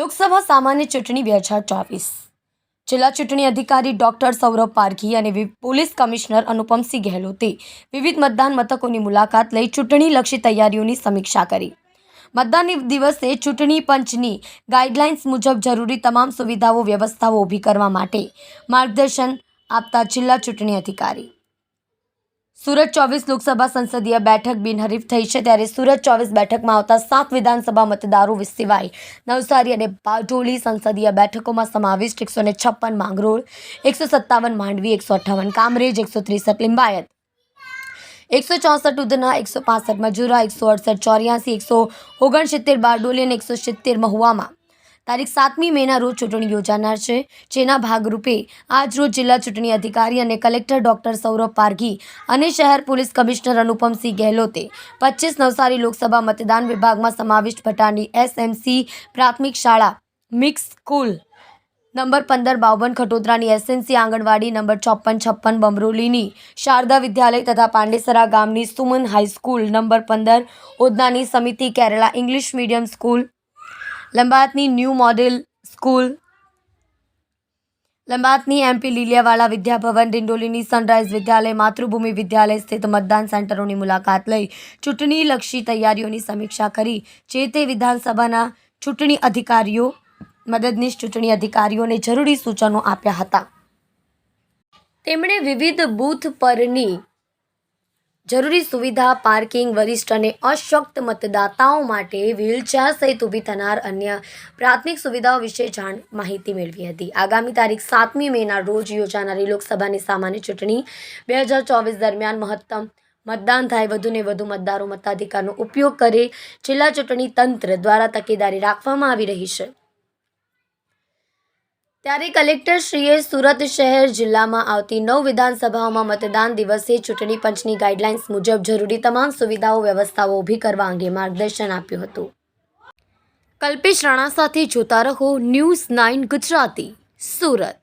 લોકસભા સામાન્ય ચૂંટણી બે હજાર ચોવીસ. જિલ્લા ચૂંટણી અધિકારી ડોક્ટર સૌરભ પારખી અને પોલીસ કમિશનર અનુપમસિંહ ગહેલોતે વિવિધ મતદાન મથકોની મુલાકાત લઈ ચૂંટણીલક્ષી તૈયારીઓની સમીક્ષા કરી. મતદાન દિવસે ચૂંટણી પંચની ગાઈડલાઇન્સ મુજબ જરૂરી તમામ સુવિધાઓ, વ્યવસ્થાઓ ઊભી કરવા માટે માર્ગદર્શન આપતા જિલ્લા ચૂંટણી અધિકારી સુરત ચોવીસ લોકસભા સંસદીય બેઠક બિનહરીફ થઈ છે. ત્યારે સુરત ચોવીસ બેઠકમાં આવતા સાત વિધાનસભા મતદારો સિવાય નવસારી અને બારડોલી સંસદીય બેઠકોમાં સમાવિષ્ટ એકસો ને છપ્પન માંગરોળ, એકસો સત્તાવન માંડવી, એકસો અઠ્ઠાવન કામરેજ, એકસો ત્રેસઠ લિંબાયત. એકસો ચોસઠ ઉધના, એકસો પાસઠ મજુરા, એકસો અડસઠ ચોર્યાસી, એકસો ઓગણસિત્તેર બારડોલી અને એકસો સિત્તેર મહુવામાં. તારીખ સાતમી મેના રોજ ચૂંટણી યોજાનાર છે. જેના ભાગરૂપે આજ રોજ જિલ્લા ચૂંટણી અધિકારી અને કલેક્ટર ડોક્ટર સૌરભ પારઘી અને શહેર પોલીસ કમિશનર અનુપમસિંહ ગહેલોતે પચીસ નવસારી લોકસભા મતદાન વિભાગમાં સમાવિષ્ટ ભટાની એસએમસી પ્રાથમિક શાળા મિક્સ સ્કૂલ નંબર પંદર બાવન ખટોદરાની એસએનસી આંગણવાડી નંબર ચોપન છપ્પન બમરોલીની શારદા વિદ્યાલય તથા પાંડેસરા ગામની સુમન હાઈસ્કૂલ નંબર પંદર ઓદનાની સમિતિ કેરળા ઇંગ્લિશ મીડિયમ સ્કૂલ લંબાતની ન્યૂ મોડેલ સ્કૂલ. લંબાતની એમપી લીલિયાવાલા વિદ્યાભવન, ડિંડોલીની સનરાઇઝ વિદ્યાલય, માતૃભૂમિ વિદ્યાલય સ્થિત મતદાન સેન્ટરોની મુલાકાત લઈ ચૂંટણીલક્ષી તૈયારીઓની સમીક્ષા કરી. જે તે વિધાનસભાના ચૂંટણી અધિકારીઓ, મદદનીશ ચૂંટણી અધિકારીઓને જરૂરી સૂચનો આપ્યા હતા. તેમણે વિવિધ બૂથ પરની જરૂરી સુવિધા, પાર્કિંગ, વરિષ્ઠ અને અશક્ત મતદાતાઓ માટે વ્હીલચેર સહિત ઊભી થનાર અન્ય પ્રાથમિક સુવિધાઓ વિશે જાણ માહિતી મેળવી હતી. આગામી તારીખ સાતમી મેના રોજ યોજાનારી લોકસભાની સામાન્ય ચૂંટણી બે હજાર ચોવીસ દરમિયાન મહત્તમ મતદાન થાય વધુને વધુ મતદારો મતાધિકારનો ઉપયોગ કરે. જિલ્લા ચૂંટણી તંત્ર દ્વારા તકેદારી રાખવામાં આવી રહી છે. ત્યારે કલેક્ટરશ્રીએ સુરત શહેર જિલ્લામાં આવતી નવ વિધાનસભાઓમાં મતદાન દિવસે ચૂંટણી પંચની ગાઈડલાઇન્સ મુજબ જરૂરી તમામ સુવિધાઓ, વ્યવસ્થાઓ ઊભી કરવા અંગે માર્ગદર્શન આપ્યું હતું. કલ્પેશ રાણા સાથે જોતા રહો ન્યૂઝ નાઇન ગુજરાતી, સુરત.